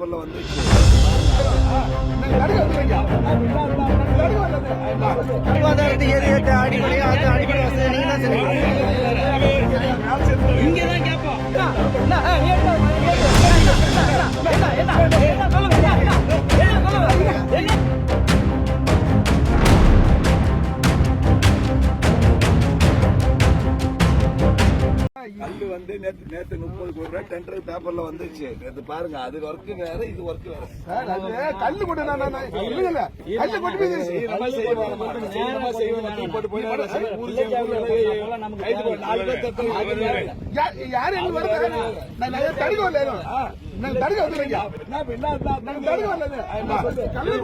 பேப்பர்ல வந்து ஏற்ற அது அடிப்படை வசதி தான் இங்கதான் கேட்போம். வந்து நேத்து நேத்து முப்பது கோடி ரூபாய் டெண்டர் பேப்பர்ல வந்துச்சு. நேத்து பாருங்க அது ஒர்க் வேற இது ஒர்க் வேற. கல்லு. யா- யாரு எங்க வருது? தடுக்க நான் தடுக்க கல்லு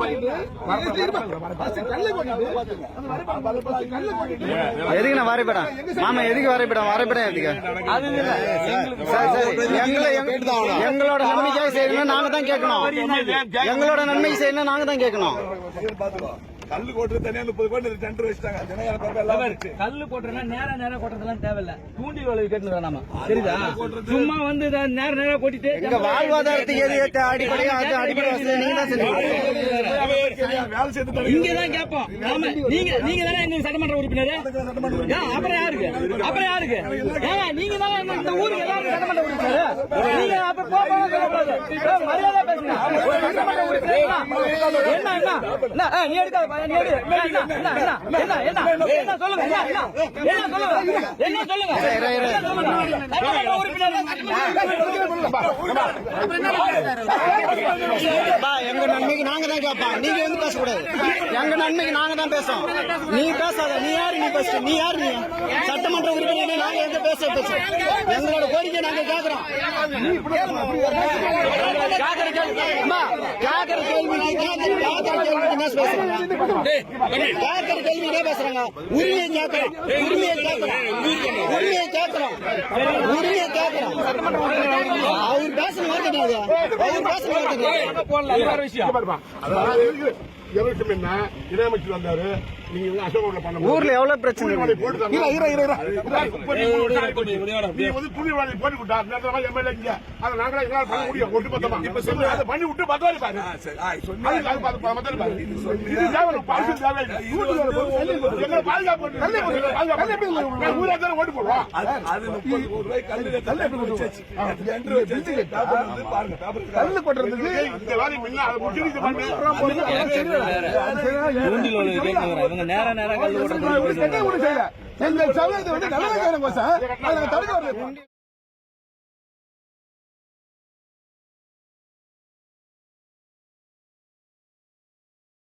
எதுக்கு நான் வரைபடம் மாமா எதுக்கு வரைபடம் வரைபடம் எதுக்கு? சரி? சரி? எங்களை எங்க- எங்களோட நன்மைக்காக செய்யணும் நாங்க தான் கேட்கணும். எங்களோட நன்மைக்கு செய்யணும் நாங்க தான் கேட்கணும். கல்லு கோட்டு தனியா முப்பது கோடி டெண்டர் வச்சுட்டாங்க. கல்லு கொட்டுறதுனா நேரா நேரா கொட்டுறதுலாம் தேவையில்ல. தூண்டில் வளைவு கேட்டு நாம. சரிதா? சும்மா வந்து நேர நேரா கொட்டிட்டு எங்க வாழ்வாதாரத்துக்கு எது ஏற்ற அடிப்படையோ அது அடிப்படை வசதி. நீங்க தான் வேலை செய்து இங்கதான் கேட்போம். நாம நீங்க நீங்க தானே எங்க சட்டமன்ற உறுப்பினர்? அப்புறம் யாருக்கு? அப்புறம் யாருக்கு? நீங்க தானே இந்த ஊருக்கு சட்டமன்ற உறுப்பினர் நீங்க அப்ப மரியாதை பேசுங்க சட்டமன்ற உறுப்பினர் என்ன என்ன நீ எடுக்காத நீ எடு என்ன என்ன என்ன என்ன சொல்லுங்க என்ன சொல்லுங்க என்ன சொல்லுங்க எங்க நன்மைக்கு நாங்க தான் கேட்போம் நீங்க வந்து பேசக்கூடாது. எங்க நன்மைக்கு நாங்க தான் பேசோம் நீ பேசாத நீ யாரு நீ பேச நீ யாரு நீ? சட்டமன்ற உறுப்பினர் நாங்க எங்க பேச பேச எங்களோட கோரிக்கை நாங்க கேக்குறோம். கேக்குற கேள்வி அம்மா, கேக்குற கேள்வி கேக்குற கேக்குற கேள்வி என்ன பேசுறாங்க கேக்குற கேள்வி பேசுறாங்க. உரிமையை கேக்குறோம். உரிமையை கேக்குறோம். உரிமையை கேக்குறோம். உரிமையை கேக்குறோம். அவர் வேற விஷயம். அதாவது என்ன? இணையமைச்சர் வந்தாரு. நீங்க வந்து அசோகோட பண்ண ஊர்ல எவ்வளவு பிரச்சனை இருக்கு? போட்டு இரு இரு இரு நீ வந்து வேலை போட்டு விட்டா எம்எல்ஏ இங்க. அதை நாங்களே எங்களால பண்ண முடியும் ஒட்டு மொத்தமா அதை பண்ணி விட்டு பத்தாரு பாரு. சரி, ஆ, சொன்னா அது அது பாத்து மத்தல பாரு. இது தேவை பாசு தேவை ஓட்டு போடுவோம் கல்லு கொட்டுறதுக்கு இவங்க நேரா நேரா கல்லு கொட்டுறது வந்து நல்ல அதை நாங்க தடுக்க